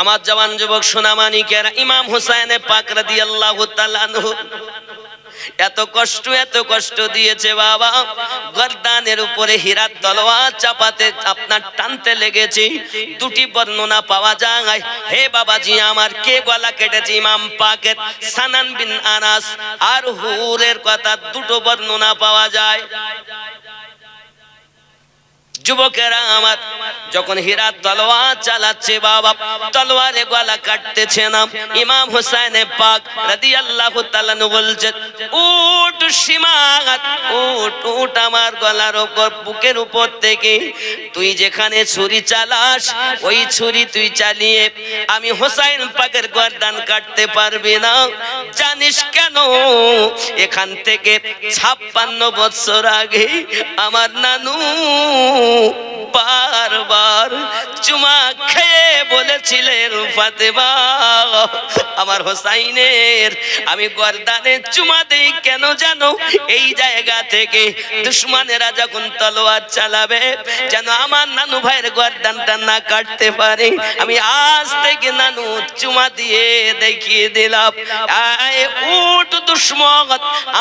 আমার জওয়ান যুবক সোনামানিকেরা ইমাম হুসাইনে পাক রাদিয়াল্লাহু তাআলা আনহু। এত কষ্ট এত কষ্ট দিয়েছে বাবা। গর্দানের উপরে হীরার তলোয়ার চাপাতে আপনার টানতে লেগেছে। দুটি বর্ণনা পাওয়া যায়। হে বাবাজি, আমার কে গলা কেটেছে? ইমাম পাকের সানান বিন আনাস আর হুরের কথা দুটো বর্ণনা পাওয়া যায়। যুবকেরা আমার, যখন হীরার তলোয়ার চালাচ্ছে বাবা, তলোয়ারে গলা কাটতেছে না। ইমাম হুসাইনে পাক রাদিয়াল্লাহু তাআলা বলছেন উট সীমাত উট উট আমার গলার উপর বুকের উপর থেকে। তুই যেখানে ছুরি চালাস, ওই ছুরি তুই চালিয়ে আমি হোসাইন পাকের গর্দান কাটতে পারবি না। জানিস কেন? এখান থেকে ছাপ্পান্ন বছর আগে আমার নানু know বারবার চুমা খেয়ে বলেছিলেন, ফাতেমা, আমার হোসাইনের, আমি গর্দানে চুমা দেই, কেন জানো? এই জায়গা থেকে দুশ্মনেরা যখন তলোয়ার চালাবে, যেন আমার নানু ভাইয়ের গর্দানটা না কাটতে পারে। আমি আজ থেকে নানু চুমা দিয়ে দেখিয়ে দিলাম। উঠ দুশ্মন,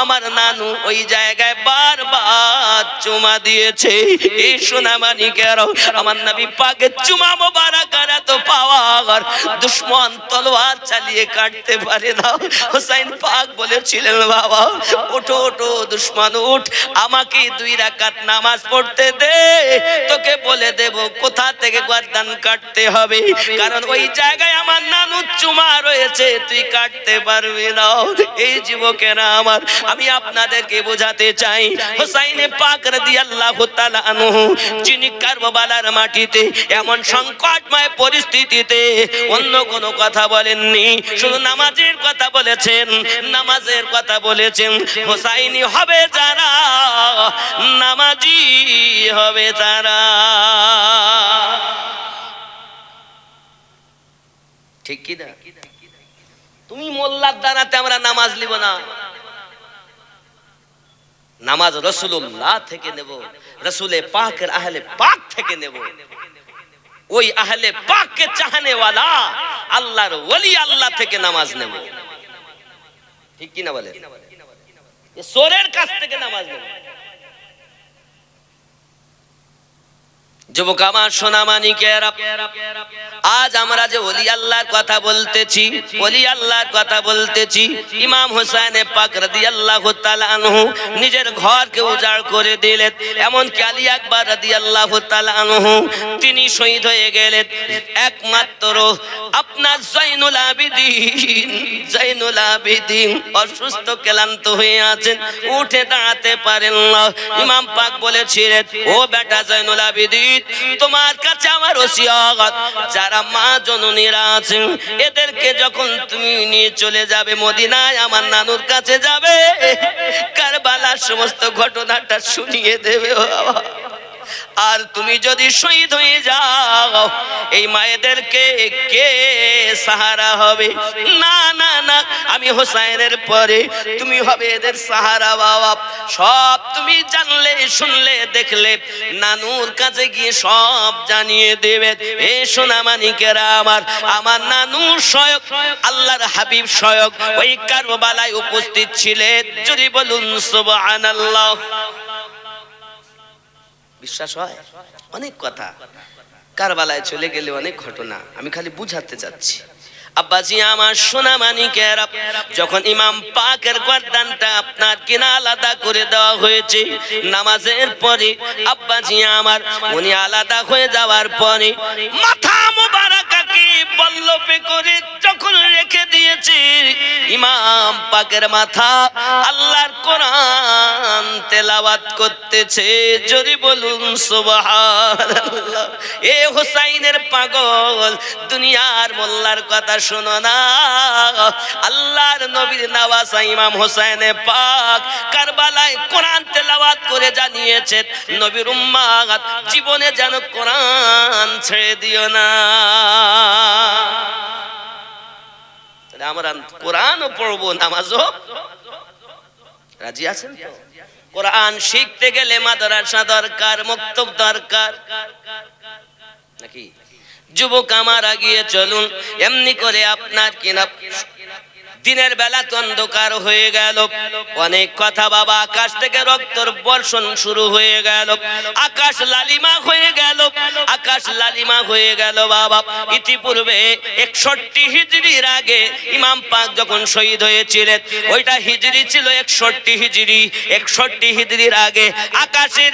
আমার নানু ওই জায়গায় বারবার চুমা দিয়েছে। এই সোনামানি তোকে বলে দেব কোথা থেকে কাটতে হবে। কারণ ওই জায়গায় আমার নানু চুমা রয়েছে। তুই কাটতে পারবি না। এই যুবকেরা আমার, আমি আপনাদেরকে বোঝাতে চাই। হোসাইনে পাক রাদিয়াল্লাহু তাআলা আনহু, যিনি কারবালার মাটিতে, এমন সংকটময় পরিস্থিতিতে অন্য কোনো কথা বলেননি। শুধু নামাজের কথা বলেছেন, নামাজের কথা বলেছেন, হোসাইনি হবে যারা নামাজি হবে তারা। ঠিক কি না? তুমি মোল্লার দ্বারাতে আমরা নামাজ লিব না। নামাজ রসুল্লাহ থেকে নেব, রসুলে পাকের আহলে পাক থেকে নেব। ওই আহলে পাককে চাহনে ওয়ালা আল্লাহর ওলি আল্লাহ থেকে নামাজ নেব। ঠিক কি না বলে সোরের কাছ থেকে নামাজ নেব। যুবক, আমার সোনা মানিকেরা আজ আমরা যে অলি আল্লাহর কথা বলতেছি, ওলি আল্লাহর কথা বলতেছি, ইমাম হোসেনে পাক তাআলা আনহু নিজের ঘরকে উজাড় করে দিলেন এমন আলী আকবর তাআলা আনহু তিনি শহীদ হয়ে গেলেন। একমাত্র আপনার জৈনুল আবিদিন জৈনুল আবিদিন অসুস্থ, ক্লান্ত হয়ে আছেন, উঠে দাঁড়াতে পারেন না। ইমাম পাক বলেছিলেন, ও বেটা জাইনুল আবিদিন তোমার কাছে আমার ওসিয়ত যারা মা জননীরা আছেন, এদেরকে যখন তুমি নিয়ে চলে যাবে মদিনায়, আমার নানুর কাছে যাবে কারবালার সমস্ত ঘটনাটা শুনিয়ে দেবে বাবা। আর তুমি যদি শহীদ হয়ে যাও, এই মায়েদেরকে কে সাহারা হবে? না না না, আমি হোসাইনের পরে তুমি হবে এদের সাহারা বাবা। সব তুমি জানলে, শুনলে, দেখলে, নানুর কাছে গিয়ে সব জানিয়ে দেবে। এ সোনা মানিকেরা আমার আমার নানু সয়ক আল্লাহর হাবিব সয়ক ওই কারবালায় উপস্থিত ছিলেন। যদি বলুন, সুবহানাল্লাহ। বিশ্বাস হয়? অনেক কথা। কারবালায় চলে গেলে অনেক ঘটনা। আমি খালি বুঝাতে চাচ্ছি। আব্বাজি, আমার সোনা মানিকেরা যখন ইমাম পাকের গর্দানটা আপনার কিনা আলাদা করে দেওয়া হয়েছে, নামাজের পরে আব্বাজি আমার, উনি আলাদা হয়ে যাওয়ার পরে মাথা মোবারকাকে বল্লপে করে যখন ইমাম পাকের মাথা আল্লাহর কোরআন তেলাওয়াত করতেছে। যদি বলুন সুবহানাল্লাহ। এ হোসাইনের পাগল, দুনিয়ার মোল্লার কথা শোনো না। আল্লাহর নবীর নওয়াজা ইমাম হোসেনে পাক কারবালায় কোরআন তেলাওয়াত করে জানিয়েছেন, নবীর উম্মাত জীবনে যেন কোরআন ছেড়ে দিও না। কোরআনও পড়ব, নামাজও। রাজি আছেন কোরআন শিখতে গেলে মাদ্রাসা দরকার, মক্তব দরকার। নাকি? যুবক আমার আগিয়ে চলুন, এমনি করে আপনার কিনা দিনের বেলা তো অন্ধকার হয়ে গেল। অনেক কথা বাবা, আকাশ থেকে রক্তর বর্ষণ শুরু হয়ে গেল। আকাশ লালিমা হয়ে গেল। আকাশ লালিমা হয়ে গেল বাবা। ইতিপূর্বে একষট্টি হিজড়ির আগে ইমাম পাক যখন শহীদ হয়েছিলেন, ওইটা হিজড়ি ছিল একষট্টি হিজড়ি। একষট্টি হিজড়ির আগে আকাশের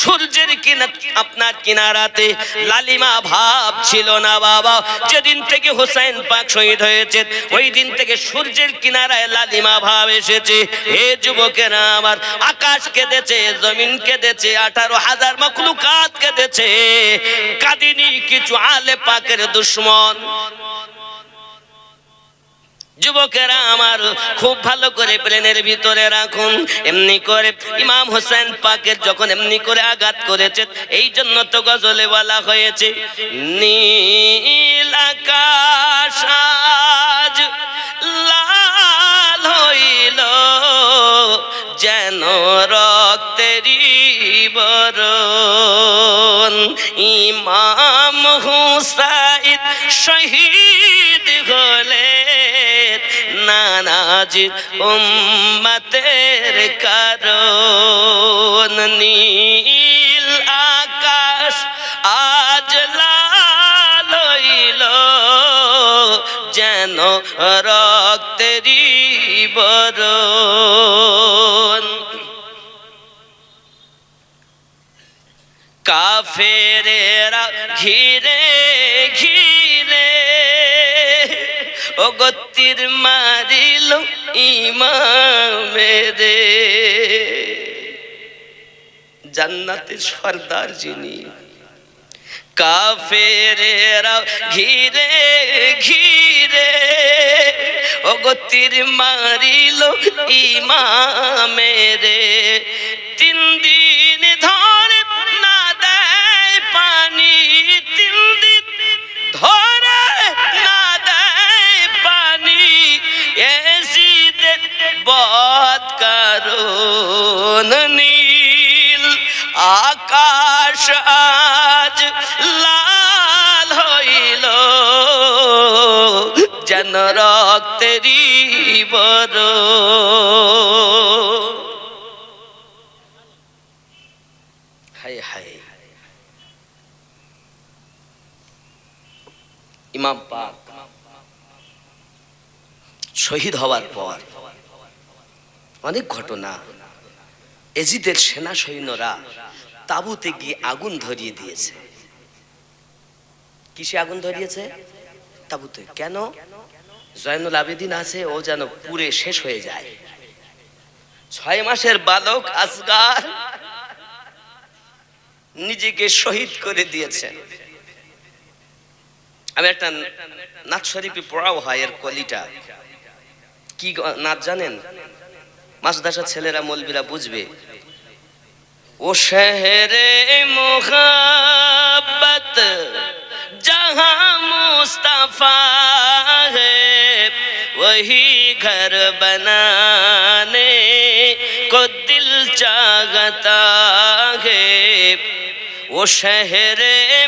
সূর্যের কিনা আপনার কিনারাতে লালিমা ভাব ছিল না বাবা। যেদিন থেকে হোসেন পাক শহীদ হয়েছে ওই দিন থেকে সূর্যের কিনারায় লালিমা ভাব এসেছে। হে যুবকেরা আমার আকাশ কেঁদেছে, জমিন কেঁদেছে, আঠারো হাজার মখলুকাত কেঁদেছে। কাদিনী কিছু আলে পাকের দুশ্মন। যুবকেরা আমার খুব ভালো করে প্লেনের ভিতরে রাখুন। এমনি করে ইমাম হোসেন পাকের যখন এমনি করে আঘাত করেছে, এই জন্য তো গজলে বলা হয়েছে। নীল আকাশ যেন রক্তেরি বরণ? ইমাম হুসাইদ শহীদ হলে নানাজ উম্মতের কারণ। নীল আকাশ আজ লাল হইল, যেন রক্তেরি বরণ। কাফেরেরা ঘিরে ঘিরে। ও গতির মারিল ইমামেরে জান্নাতের সর্দার যিনি কাফেরেরা ঘিরে ঘিরে। ও গতির মারিল ইমামেরে তিন বদ কারণ নীল আকাশ আজ লাল হইল। যেন রক্তেরি বড় হায় হায়। ইমাম পাক শহীদ হওয়ার পর অনেক ঘটনা। এজিদের সেনা সৈন্যরা তাবুতে গিয়ে আগুন ধরিয়ে দিয়েছে। কিসে আগুন ধরিয়েছে? তাবুতে। কেন? জয়নুল আবেদিন আছে, ও যেন পুরে শেষ হয়ে যায়। ছয় মাসের বালক আসগার নিজেকে শহীদ করে দিয়েছেন আমি একটা নাচ শরীফে পড়াও হয় এর কলিটা। কি নাচ জানেন? মাসদাসা ছেলেরা মলবিরা বুঝবে ও শহরে মোহাব্বত जहां मुस्तफा है वही घर बनाने को दिल चाहता है वो शहर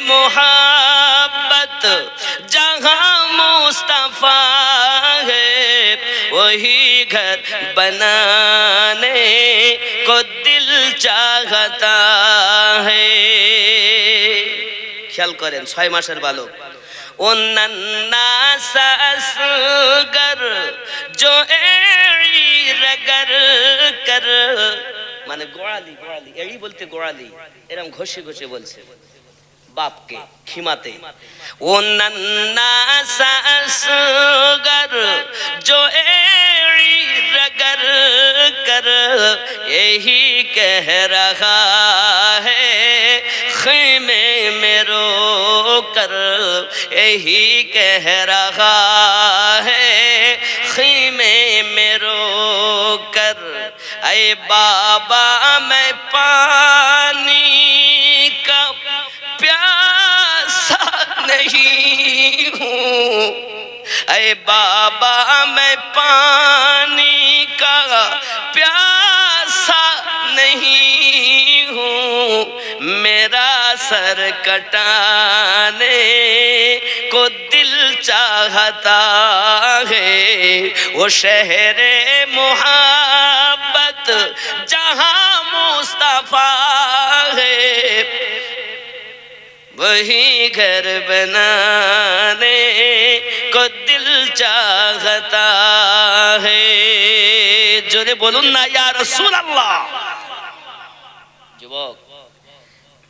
मोहब्बत जहां वही घर बनाने को दिल चाहता है খেয়াল করেন ছয় মাসের বালক অন্যান্যাসাসগর জো রগর কর মানে গোড়ালি গোড়ালি এড়ি বলতে গোড়ালি এরকম ঘষে ঘষে বলছে बाप के खिमाते। वो नन्ना सासगर जो रगर कर, यही कह रहा है, खेमे में रो कर यही कह रहा है, खेमे में रो कर अ बाबा मैं पानी نہیں ہوں۔ اے بابا، میں پانی کا پیاسا نہیں ہوں۔ میرا سر کٹانے کو دل چاہتا ہے۔ وہ شہر محبت جہاں مصطفیٰ ہے۔ وہی घर बनाने को दिल चाहता है জোরে বলুন না ইয়া রাসূলুল্লাহ যুবক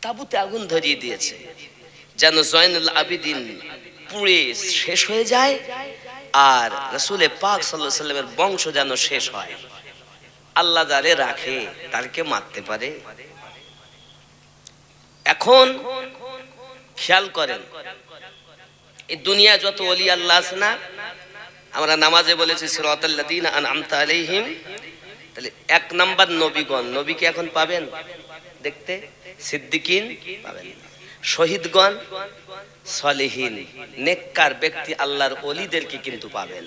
তাবুতে আগুন ধরিয়ে দিয়েছে যেন জয়নুল আবিদিন পুড়ে শেষ হয়ে যায় আর রসুলে পাক সাল্লাহ সাল্লামের বংশ যেন শেষ হয় আল্লাহ যারে রাখে তারকে মারতে পারে এখন খেয়াল করেন, এই দুনিয়া যত অলি আল্লাহ আছে না, আমরা নামাজে বলেছি, সিরাতাল্লাযীনা আনআমতা আলাইহিম তাহলে এক নাম্বার নবীগণ নবীকে এখন পাবেন? দেখতে সিদ্দিকিন পাবেন শহীদগণ, সলিহীন, নেককার ব্যক্তি আল্লাহর অলিদেরকে কিন্তু পাবেন।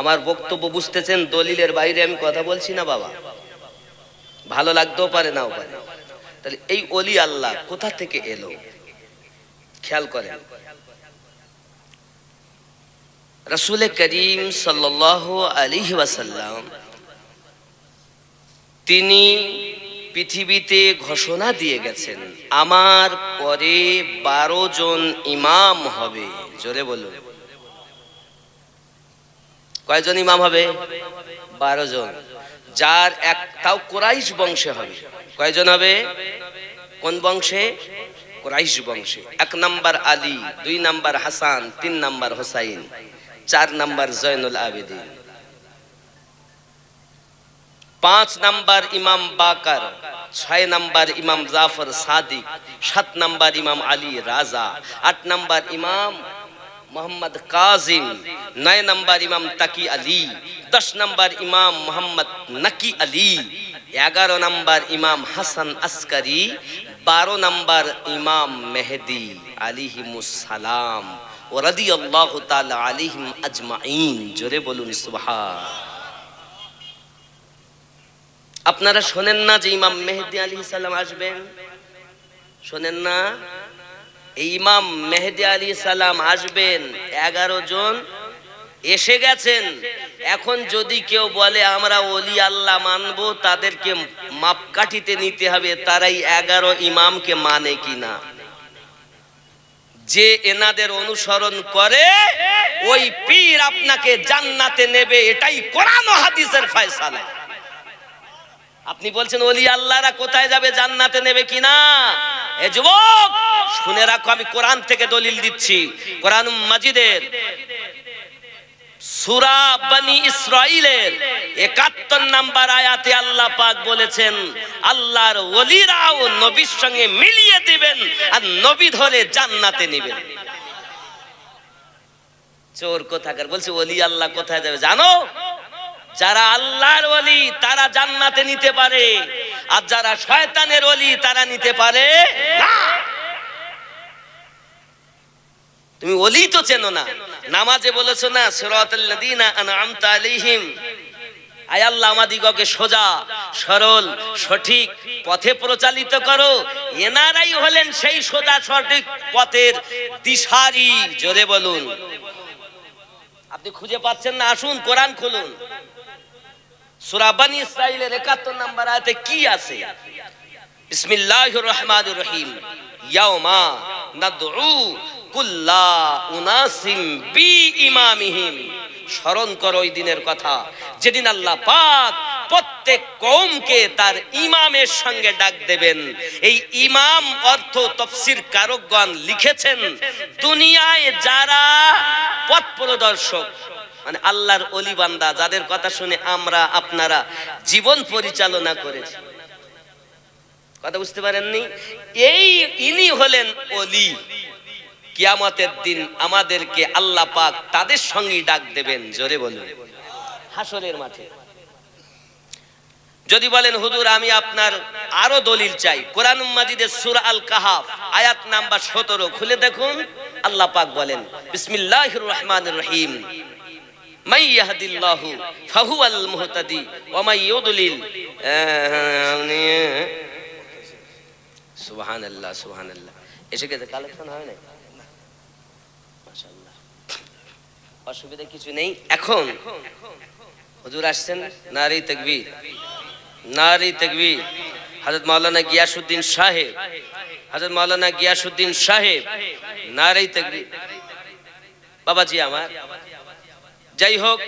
আমার বক্তব্য বুঝতেছেন, দলিলের বাইরে আমি কথা বলছি না বাবা। ভালো লাগতেও পারে, নাও পারে। তাহলে এই অলি আল্লাহ কোথা থেকে এলো? খেয়াল করেন। রসুল করিম সাল্লাহ আলী ওয়াসাল্লাম তিনি পৃথিবীতে ঘোষণা দিয়ে গেছেন, আমার পরে বারো জন ইমাম হবে। জোরে বলুন। কয়জন ইমাম হবে? বারো জন। যার এক, তাও কোরাইশ বংশে হবে। কয়জন হবে? কোন বংশে? কোরাইশ বংশে। এক নাম্বার আলী, দুই নাম্বার হাসান, তিন নাম্বার হোসাইন, চার নাম্বার জয়নুল আবেদিন। পাঁচ নাম্বার ইমাম বাকার, ছয় নাম্বার ইমাম জাফর সাদিক, সাত নাম্বার ইমাম আলী রাজা, আট নাম্বার ইমাম মোহাম্মদ কাজিম, নয় নাম্বার ইমাম তাকি আলী, দশ নাম্বার ইমাম মোহাম্মদ নাকি আলী। এগারো নাম্বার ইমাম হাসান আসকারি, বারো নাম্বার ইমাম মেহেদি আলিহিমুসালাম ও রাদি আল্লাহ আলিহিম আজমাইন জোরে বলুন, সুবহান। আপনারা শোনেন না যে ইমাম মেহেদি আলী সালাম আসবেন? শোনেন না? ইমাম মেহেদি আলী সালাম আসবেন এগারো জন এসে গেছেন। এখন যদি কেউ বলে, আমরা অলি আল্লাহ মানব, তাদেরকে মাপকাঠিতে নিতে হবে, তারাই এগারো ইমামকে মানে কিনা? যে এনাদের অনুসরণ করে, ওই পীর আপনাকে জান্নাতে নেবে, এটাই কোরআন হাদিসের ফয়সালা। আপনি বলছেন, ওলি, আল্লাহরা কোথায় যাবে, জান্নাতে নেবে কিনা? এ যুবক, শুনে রাখো, আমি কোরআন থেকে দলিল দিচ্ছি। কোরআন মাজিদের সুরা বনি ইসরাইলের একাত্তর নাম্বার আয়াতে আল্লাহ পাক বলেছেন, আল্লাহর ওলিরাও নবীর সঙ্গে মিলিয়ে দিবেন আর নবী ধরে জান্নাতে নেবেন। চোর কোথাকার? বলছে, ওলি আল্লাহ কোথায় যাবে? জানো? যারা আল্লাহর ওলি, তারা জান্নাতে নিতে পারে, আর যারা শয়তানের ওলি, তারা নিতে পারে না। তুমি ওলি তো চেনো না। নামাজে বলেছ না, সিরাতাল লাযিনা আনআমতা আলাইহিম। আয় আল্লাহ আমাদিগকে সোজা, সরল, সঠিক পথে প্রচালিত করো। এনারাই হলেন সেই সোজা, সঠিক পথের দিশারি। জোরে বলুন। আপনি খুঁজে পাচ্ছেন না, আসুন, কোরআন খুলুন। সূরা বনি ইসরাইলের 71 নাম্বার আয়াতে কি আছে? বিসমিল্লাহির রহমানির রহিম। ইয়াউমা নাদউ কুল্লা উনাসিম স্মরণ করো ওই দিনের কথা। যেদিন আল্লাহ পাক প্রত্যেক কৌমকে তার ইমামের সঙ্গে ডাক দেবেন। এই ইমাম অর্থ তফসির কারকগণ লিখেছেন, দুনিয়ায় যারা পথ প্রদর্শক মানে আল্লাহর অলি বান্দা, যাদের কথা শুনে আমরা আপনারা জীবন পরিচালনা করেছি। কথা বুঝতে পারেননি? এই ইনি হলেন অলি কিয়ামতের দিন আমাদেরকে আল্লাহ পাক তাদের সঙ্গে ডাক দেবেন জোরে বলুন হাসরের মাঠে যদি বলেন হুজুর আমি আপনার আরও দলিল চাই কোরআন মাজিদের সূরা আল কাহাফ আয়াত নাম্বার 17 খুলে দেখুন আল্লাহ পাক বলেন বিসমিল্লাহির রহমানির রহিম মাই ইয়াহদিল্লাহু ফাহুয়াল মুহতাদি ওয়া মাই ইউদলিল সুবহানাল্লাহ সুবহানাল্লাহ এসে গেছে কালেকশন হয় না অসুবিধা কিছু নেই। এখন হুজুর আসছেন নারী তকবীর। নারী তকবীর। হযরত মাওলানা গিয়াসউদ্দিন সাহেব। হযরত মাওলানা গিয়াসউদ্দিন সাহেব। নারী তকবীর। বাবাজি আমার। যাই হোক,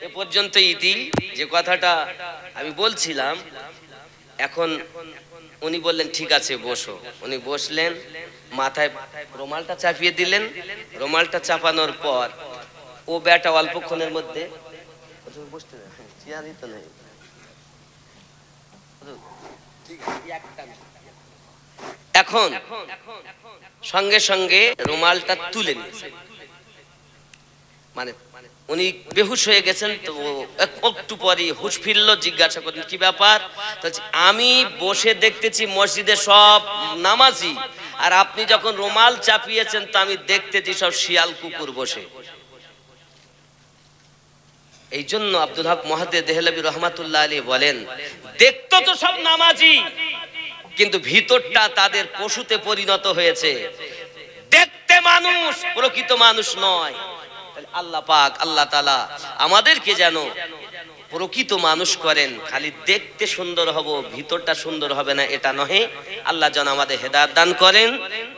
এ পর্যন্ত ইতি। যে কথাটা আমি বলছিলাম, এখন উনি বললেন, ঠিক আছে, বসো। উনি বসলেন, মাথায় রুমালটা চাপিয়ে দিলেন। রুমালটা চাপানোর পর ও বেটা অল্পক্ষণের মধ্যে। বসতে হ্যাঁ, চেয়ারই তো নেই। এখন সঙ্গে সঙ্গে রুমালটা তুলে নিয়েছে মানে উনি বেহুশ হয়ে গেছেন তো একটু পরে হুশ ফিরলো জিজ্ঞাসা করলেন কি ব্যাপার? তো আমি বসে দেখতেছি মসজিদে সব নামাজি আর আপনি যখন রুমাল চাপিয়েছেন তো আমি দেখতেছি সব শিয়াল কুকুর বসে। এই জন্য আব্দুল হক মহাদে দেহলবী রহমাতুল্লাহ আলী বলেন, দেখতো তো সব নামাজি, কিন্তু ভিতরটা তাদের পশুতে পরিণত হয়েছে। দেখতে মানুষ, প্রকৃত মানুষ নয়। আল্লাহ পাক, আল্লাহ তালা আমাদেরকে যেন প্রকৃত মানুষ করেন, খালি দেখতে সুন্দর হব, ভিতরটা সুন্দর হবে না, এটা নহে। আল্লাহ যেন আমাদের হেদায়ত দান করেন।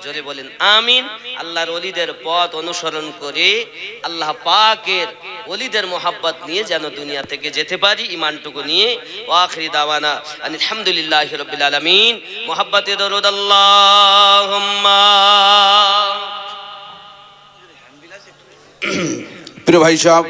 জোরে বলেন, আমিন। আল্লাহর অলিদের পথ অনুসরণ করে আল্লাহ পাকের অলিদের মোহাব্বত নিয়ে যেন দুনিয়া থেকে যেতে পারি ইমানটুকু নিয়ে। ওয়াখরি দাওয়ানা আলহামদুলিল্লাহ রবিল আলমিন। মোহাব্বতে দরুদ আল্লাহুম্মা। প্রিয় ভাই সাহেব